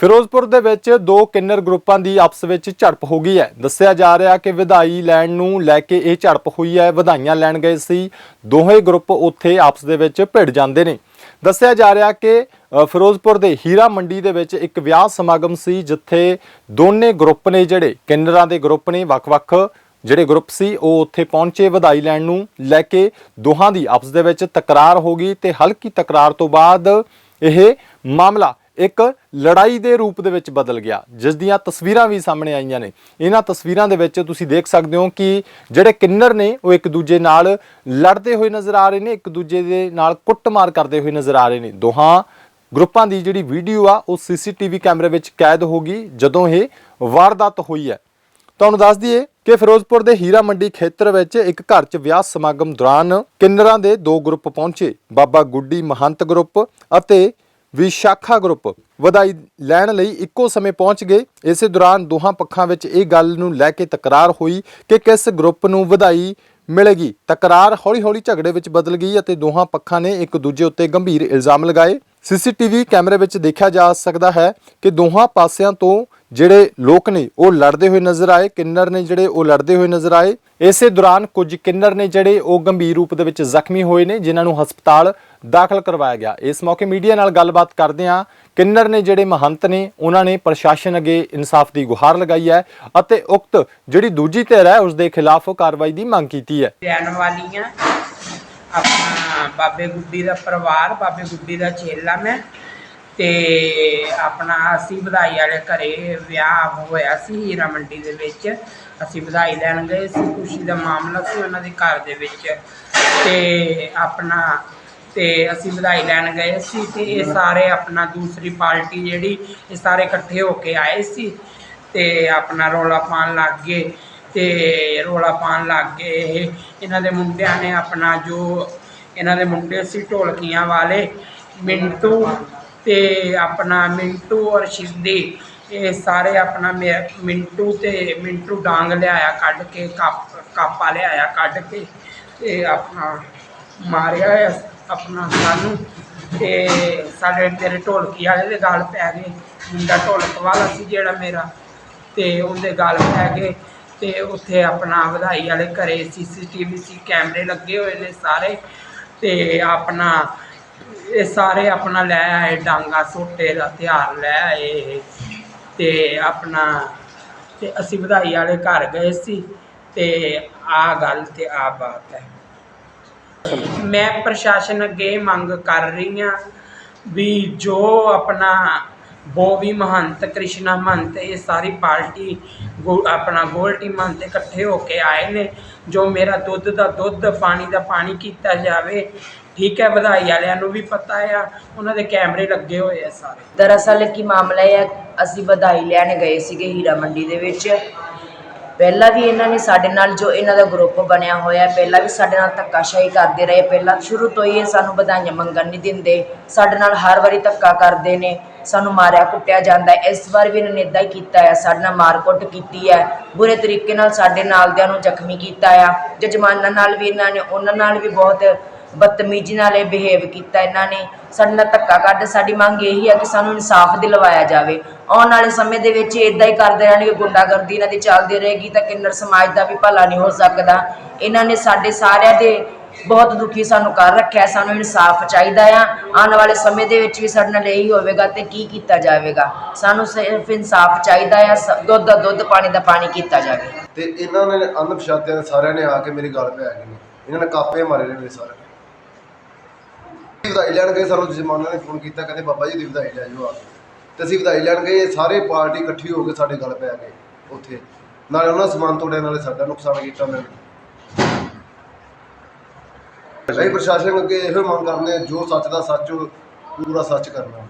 ਫਿਰੋਜ਼ਪੁਰ ਦੇ ਵਿੱਚ ਦੋ ਕਿੰਨਰ ਗਰੁੱਪਾਂ ਦੀ ਆਪਸ ਵਿੱਚ ਝੜਪ ਹੋ ਗਈ ਹੈ। ਦੱਸਿਆ ਜਾ ਰਿਹਾ ਕਿ ਵਧਾਈ ਲੈਣ ਨੂੰ ਲੈ ਕੇ ਇਹ ਝੜਪ ਹੋਈ ਹੈ। ਵਧਾਈਆਂ ਲੈਣ ਗਏ ਸੀ। ਦੋਹੇ ਗਰੁੱਪ ਉੱਥੇ ਆਪਸ ਦੇ ਵਿੱਚ ਭਿੜ ਜਾਂਦੇ ਨੇ। ਦੱਸਿਆ ਜਾ ਰਿਹਾ ਕਿ ਫਿਰੋਜ਼ਪੁਰ ਦੇ ਹੀਰਾ ਮੰਡੀ ਦੇ ਵਿੱਚ ਇੱਕ ਵਿਆਹ ਸਮਾਗਮ ਸੀ, ਜਿੱਥੇ ਦੋਨੇ ਗਰੁੱਪ ਨੇ ਜਿਹੜੇ ਕਿੰਨਰਾਂ ਦੇ ਗਰੁੱਪ ਨੇ, ਵੱਖ-ਵੱਖ ਜਿਹੜੇ ਗਰੁੱਪ ਸੀ, ਉਹ ਉੱਥੇ ਪਹੁੰਚੇ। ਵਧਾਈ ਲੈਣ ਨੂੰ ਲੈ ਕੇ ਦੋਹਾਂ ਦੀ ਆਪਸ ਦੇ ਵਿੱਚ ਤਕਰਾਰ ਹੋ ਗਈ ਤੇ ਹਲਕੀ ਤਕਰਾਰ ਤੋਂ ਬਾਅਦ ਇਹ ਮਾਮਲਾ ਇੱਕ ਲੜਾਈ ਦੇ ਰੂਪ ਦੇ ਵਿੱਚ ਬਦਲ ਗਿਆ, ਜਿਸ ਦੀਆਂ ਤਸਵੀਰਾਂ ਵੀ ਸਾਹਮਣੇ ਆਈਆਂ ਨੇ। ਇਹਨਾਂ ਤਸਵੀਰਾਂ ਦੇ ਵਿੱਚ ਤੁਸੀਂ ਦੇਖ ਸਕਦੇ ਹੋ ਕਿ ਜਿਹੜੇ ਕਿੰਨਰ ਨੇ, ਉਹ ਇੱਕ ਦੂਜੇ ਨਾਲ ਲੜਦੇ ਹੋਏ ਨਜ਼ਰ ਆ ਰਹੇ ਨੇ, ਇੱਕ ਦੂਜੇ ਦੇ ਨਾਲ ਕੁੱਟਮਾਰ ਕਰਦੇ ਹੋਏ ਨਜ਼ਰ ਆ ਰਹੇ ਨੇ। ਦੋਹਾਂ ਗਰੁੱਪਾਂ ਦੀ ਜਿਹੜੀ ਵੀਡੀਓ ਆ, ਉਹ ਸੀਸੀਟੀਵੀ ਕੈਮਰੇ ਵਿੱਚ ਕੈਦ ਹੋ ਗਈ, ਜਦੋਂ ਇਹ ਵਾਰਦਾਤ ਹੋਈ ਹੈ। ਤੁਹਾਨੂੰ ਦੱਸ ਦਈਏ ਕਿ ਫਿਰੋਜ਼ਪੁਰ ਦੇ ਹੀਰਾ ਮੰਡੀ ਖੇਤਰ ਵਿੱਚ ਇੱਕ ਘਰ 'ਚ ਵਿਆਹ ਸਮਾਗਮ ਦੌਰਾਨ ਕਿੰਨਰਾਂ ਦੇ ਦੋ ਗਰੁੱਪ ਪਹੁੰਚੇ। ਬਾਬਾ ਗੁੱਡੀ ਮਹੰਤ ਗਰੁੱਪ ਅਤੇ ਵਿਸ਼ਾਖਾ ਗਰੁੱਪ ਵਧਾਈ ਲੈਣ ਲਈ ਇੱਕੋ ਸਮੇਂ ਪਹੁੰਚ ਗਏ। ਇਸੇ ਦੌਰਾਨ ਦੋਹਾਂ ਪੱਖਾਂ ਵਿੱਚ ਇਹ ਗੱਲ ਨੂੰ ਲੈ ਕੇ ਤਕਰਾਰ ਹੋਈ ਕਿ ਕਿਸ ਗਰੁੱਪ ਨੂੰ ਵਧਾਈ ਮਿਲੇਗੀ। ਤਕਰਾਰ ਹੌਲੀ-ਹੌਲੀ ਝਗੜੇ ਵਿੱਚ ਬਦਲ ਗਈ ਅਤੇ ਦੋਹਾਂ ਪੱਖਾਂ ਨੇ ਇੱਕ ਦੂਜੇ ਉੱਤੇ ਗੰਭੀਰ ਇਲਜ਼ਾਮ ਲਗਾਏ। ਸੀਸੀਟੀਵੀ ਕੈਮਰੇ ਵਿੱਚ ਦੇਖਿਆ ਜਾ ਸਕਦਾ ਹੈ ਕਿ ਦੋਹਾਂ ਪਾਸਿਆਂ ਤੋਂ ਜਿਹੜੇ ਲੋਕ ਨੇ, ਉਹ ਲੜਦੇ ਹੋਏ ਨਜ਼ਰ ਆਏ। ਕਿੰਨਰ ਨੇ ਜਿਹੜੇ, ਉਹ ਲੜਦੇ ਹੋਏ ਨਜ਼ਰ ਆਏ। ਇਸੇ ਦੌਰਾਨ ਕੁਝ ਕਿੰਨਰ ਨੇ ਜਿਹੜੇ, ਉਹ ਗੰਭੀਰ ਰੂਪ ਦੇ ਵਿੱਚ ਜ਼ਖਮੀ ਹੋਏ ਨੇ, ਜਿਨ੍ਹਾਂ ਨੂੰ ਹਸਪਤਾਲ ਦਾਖਲ ਕਰਵਾਇਆ ਗਿਆ। ਇਸ ਮੌਕੇ ਮੀਡੀਆ ਨਾਲ ਗੱਲਬਾਤ ਕਰਦੇ ਹਾਂ ਕਿੰਨਰ ਨੇ ਜਿਹੜੇ ਮਹੰਤ ਨੇ, ਉਹਨਾਂ ਨੇ ਪ੍ਰਸ਼ਾਸਨ ਅੱਗੇ ਇਨਸਾਫ ਦੀ ਗੁਹਾਰ ਲਗਾਈ ਹੈ ਅਤੇ ਉਕਤ ਜਿਹੜੀ ਦੂਜੀ ਧਿਰ ਹੈ ਉਸ ਦੇ ਖਿਲਾਫ ਕਾਰਵਾਈ ਦੀ ਮੰਗ ਕੀਤੀ ਹੈ। ਰਹਿਣ ਵਾਲੀਆਂ, ਆਪਣਾ ਬਾਬੇ ਗੁੱਡੀ ਦਾ ਪਰਿਵਾਰ, ਬਾਬੇ ਗੁੱਡੀ ਦਾ ਚੇਲਾ ਮੈਂ ਤੇ ਆਪਣਾ ਅਸੀਂ ਵਧਾਈ ਵਾਲੇ ਘਰੇ ਵਿਆਹ ਹੋਇਆ ਸੀ, ਹੀਰਾ ਮੰਡੀ ਦੇ ਵਿੱਚ। ਅਸੀਂ ਵਧਾਈ ਲੈਣ ਗਏ ਸੀ, ਖੁਸ਼ੀ ਦਾ ਮਾਮਲਾ ਸੀ ਉਹਨਾਂ ਦੇ ਘਰ ਦੇ ਵਿੱਚ ਤੇ ਆਪਣਾ ਤੇ ਅਸੀਂ ਵਧਾਈ ਲੈਣ ਗਏ ਸੀ ਤੇ ਇਹ ਸਾਰੇ ਆਪਣਾ ਦੂਸਰੀ ਪਾਰਟੀ ਜਿਹੜੀ, ਇਹ ਸਾਰੇ ਇਕੱਠੇ ਹੋ ਕੇ ਆਏ ਸੀ ਤੇ ਆਪਣਾ ਰੌਲਾ ਪਾਉਣ ਲੱਗ ਗਏ ਤੇ ਰੌਲਾ ਪਾਉਣ ਲੱਗ ਗਏ ਇਹ। ਇਹਨਾਂ ਦੇ ਮੁੰਡਿਆਂ ਨੇ ਆਪਣਾ ਜੋ ਇਹਨਾਂ ਦੇ ਮੁੰਡੇ ਸੀ ਢੋਲਕੀਆਂ ਵਾਲੇ, ਮਿੰਟੂ ਤੇ ਆਪਣਾ ਮਿੰਟੂ ਔਰ ਸ਼ਿੰਦੀ, ਇਹ ਸਾਰੇ ਆਪਣਾ ਮੇ- ਮਿੰਟੂ ਤੇ ਮਿੰਟੂ ਡਾਂਗ ਲਿਆਇਆ ਕੱਢ ਕੇ, ਕੱਪ, ਕਾਪਾ ਲਿਆਇਆ ਕੱਢ ਕੇ ਤੇ ਆਪਣਾ ਮਾਰਿਆ ਹੈ ਆਪਣਾ ਸਾਨੂੰ ਤੇ ਸਾਡੇ ਤੇਰੇ ਢੋਲਕੀ ਵਾਲੇ ਦੇ ਗਲ ਪੈ ਗਏ ਮੁੰਡਾ ਢੋਲਕ ਵਾਲਾ ਸੀ ਜਿਹੜਾ ਮੇਰਾ ਤੇ ਉਹਦੇ ਗਲ ਪੈ ਗਏ ਤੇ ਉੱਥੇ ਆਪਣਾ ਵਧਾਈ ਵਾਲੇ ਘਰੇ ਸੀਸੀਟੀਵੀ ਸੀ, ਕੈਮਰੇ ਲੱਗੇ ਹੋਏ ਨੇ ਸਾਰੇ ਤੇ ਆਪਣਾ ਇਹ ਸਾਰੇ ਆਪਣਾ ਲੈ ਆਏ, ਡਾਂਗਾ ਸੋਟੇ ਦਾ ਹਥਿਆਰ ਲੈ ਆਏ ਇਹ। ਤੇ ਆਪਣਾ ਤੇ ਅਸੀਂ ਵਧਾਈ ਵਾਲੇ ਘਰ ਗਏ ਸੀ ਤੇ ਆ ਗੱਲ ਤੇ ਆ ਬਾਤ ਹੈ ਮੈਂ ਪ੍ਰਸ਼ਾਸਨ ਅੱਗੇ ਮੰਗ ਕਰ ਰਹੀ ਹਾਂ ਵੀ ਜੋ ਆਪਣਾ ਬੋਵੀ ਮਹੰਤ, ਕ੍ਰਿਸ਼ਨਾ ਮਹੰਤ, ਇਹ ਸਾਰੀ ਪਾਰਟੀ ਗੋ- ਆਪਣਾ ਗੋਲਟੀ ਮਹੰਤ ਇਕੱਠੇ ਹੋ ਕੇ ਆਏ ਨੇ, ਜੋ ਮੇਰਾ ਦੁੱਧ ਦਾ ਦੁੱਧ, ਪਾਣੀ ਦਾ ਪਾਣੀ ਕੀਤਾ ਜਾਵੇ, ਠੀਕ ਹੈ, ਵਧਾਈ ਵਾਲਿਆਂ ਨੂੰ ਵੀ ਪਤਾ ਆ, ਉਹਨਾਂ ਦੇ ਕੈਮਰੇ ਲੱਗੇ ਹੋਏ ਆ ਸਾਰੇ। ਦਰਅਸਲ ਕੀ ਮਾਮਲਾ ਇਹ ਹੈ? ਅਸੀਂ ਵਧਾਈ ਲੈਣ ਗਏ ਸੀਗੇ ਹੀਰਾ ਮੰਡੀ ਦੇ ਵਿੱਚ। ਪਹਿਲਾਂ ਵੀ ਇਹਨਾਂ ਨੇ ਸਾਡੇ ਨਾਲ ਜੋ ਇਹਨਾਂ ਦਾ ਗਰੁੱਪ ਬਣਿਆ ਹੋਇਆ ਪਹਿਲਾਂ ਵੀ ਸਾਡੇ ਨਾਲ ਧੱਕਾਸ਼ਾਹੀ ਕਰਦੇ ਰਹੇ, ਪਹਿਲਾਂ ਸ਼ੁਰੂ ਤੋਂ ਹੀ ਇਹ ਸਾਨੂੰ ਵਧਾਈਆਂ ਮੰਗਣ ਨਹੀਂ ਦਿੰਦੇ। ਸਾਡੇ ਨਾਲ ਹਰ ਵਾਰੀ ਧੱਕਾ ਕਰਦੇ ਨੇ, ਸਾਨੂੰ ਮਾਰਿਆ ਕੁੱਟਿਆ ਜਾਂਦਾ ਹੈ। ਇਸ ਵਾਰ ਵੀ ਇਹਨਾਂ ਨੇ ਇਦਾਂ ਹੀ ਕੀਤਾ ਹੈ, ਸਾਡੇ ਨਾਲ ਮਾਰਕੁੱਟ ਕੀਤੀ ਹੈ। ਬੁਰੇ ਤਰੀਕੇ ਨਾਲ ਸਾਡੇ ਨਾਲਦਿਆਂ ਨੂੰ ਜ਼ਖਮੀ ਕੀਤਾ ਆ। ਜਜਮਾਨਾਂ ਨਾਲ ਵੀ ਇਹਨਾਂ ਨੇ, ਉਹਨਾਂ ਨਾਲ ਵੀ ਬਹੁਤ ਬਦਤਮੀਜ਼ੀ ਨਾਲ ਇਹ ਬਿਹੇਵ ਕੀਤਾ ਇਹਨਾਂ ਨੇ। ਸਾਡੇ ਨਾਲ ਧੱਕਾ ਕਰਦੇ, ਸਾਡੀ ਮੰਗ ਇਹੀ ਹੈ ਕਿ ਸਾਨੂੰ ਇਨਸਾਫ ਦਿਲਵਾਇਆ ਜਾਵੇ। ਆਉਣ ਵਾਲੇ ਸਮੇਂ ਦੇ ਵਿੱਚ ਇਦਾਂ ਹੀ ਕਰਦੇ ਰਹਿਣਗੇ, ਗੁੰਡਾਗਰਦੀ ਇਹਨਾਂ ਦੀ ਚੱਲਦੀ ਰਹੇਗੀ ਤਾਂ ਕਿੰਨਰ ਸਮਾਜ ਦਾ ਵੀ ਭਲਾ ਨਹੀਂ ਹੋ ਸਕਦਾ। ਇਹਨਾਂ ਨੇ ਸਾਡੇ ਸਾਰਿਆਂ ਦੇ ਬਹੁਤ ਦੁਖੀ ਸਾਨੂੰ ਕਰ ਰੱਖਿਆ, ਸਾਨੂੰ ਇਨਸਾਫ ਚਾਹੀਦਾ ਆ। ਆਉਣ ਵਾਲੇ ਸਮੇਂ ਦੇ ਵਿੱਚ ਵੀ ਸਾਡੇ ਨਾਲ ਇਹੀ ਹੋਵੇਗਾ ਤੇ ਕੀ ਕੀਤਾ ਜਾਵੇਗਾ। ਸਾਨੂੰ ਸਿਰਫ ਇਨਸਾਫ ਚਾਹੀਦਾ ਆ, ਸ- ਦੁੱਧ ਦਾ ਦੁੱਧ, ਪਾਣੀ ਦਾ ਪਾਣੀ ਕੀਤਾ ਜਾਵੇ। ਤੇ ਇਹਨਾਂ ਨੇ ਅਨਪਛਾਤਿਆਂ ਨੇ ਸਾਰਿਆਂ ਨੇ ਆ ਕੇ ਮੇਰੀ ਗੱਲ ਪੈ ਗਈ। ਇਹਨਾਂ ਨੇ ਕਾਪੇ ਮਾਰੇ ਨੇ ਮੇਰੇ ਸਾਰੇ ਵਧਾਈ ਲੈਣ ਗਏ ਸਾਨੂੰ ਜਮਾਨਾ ਨੇ ਫੋਨ ਕੀਤਾ, ਕਹਿੰਦੇ, ਬਾਬਾ ਜੀ ਦੀ ਵਧਾਈ ਲੈ ਜਾਓ ਆ ਕੇ। ਤੇ ਅਸੀਂ ਵਧਾਈ ਲੈਣ ਗਏ ਇਹ ਸਾਰੇ ਪਾਰਟੀ ਇਕੱਠੀ ਹੋ ਕੇ ਸਾਡੇ ਗੱਲ ਪੈ ਗਏ ਉੱਥੇ। ਨਾਲੇ ਉਹਨਾਂ ਦਾ ਸਮਾਨ ਤੋੜਿਆ, ਨਾਲੇ ਸਾਡਾ ਨੁਕਸਾਨ ਕੀਤਾ ਉਹਨਾਂ ਨੇ। ਅਸੀਂ ਪ੍ਰਸ਼ਾਸਨ ਅੱਗੇ ਇਹੋ ਮੰਗ ਕਰਦੇ ਹਾਂ, ਜੋ ਸੱਚ ਦਾ ਸੱਚ ਪੂਰਾ ਸੱਚ ਕਰਨਾ।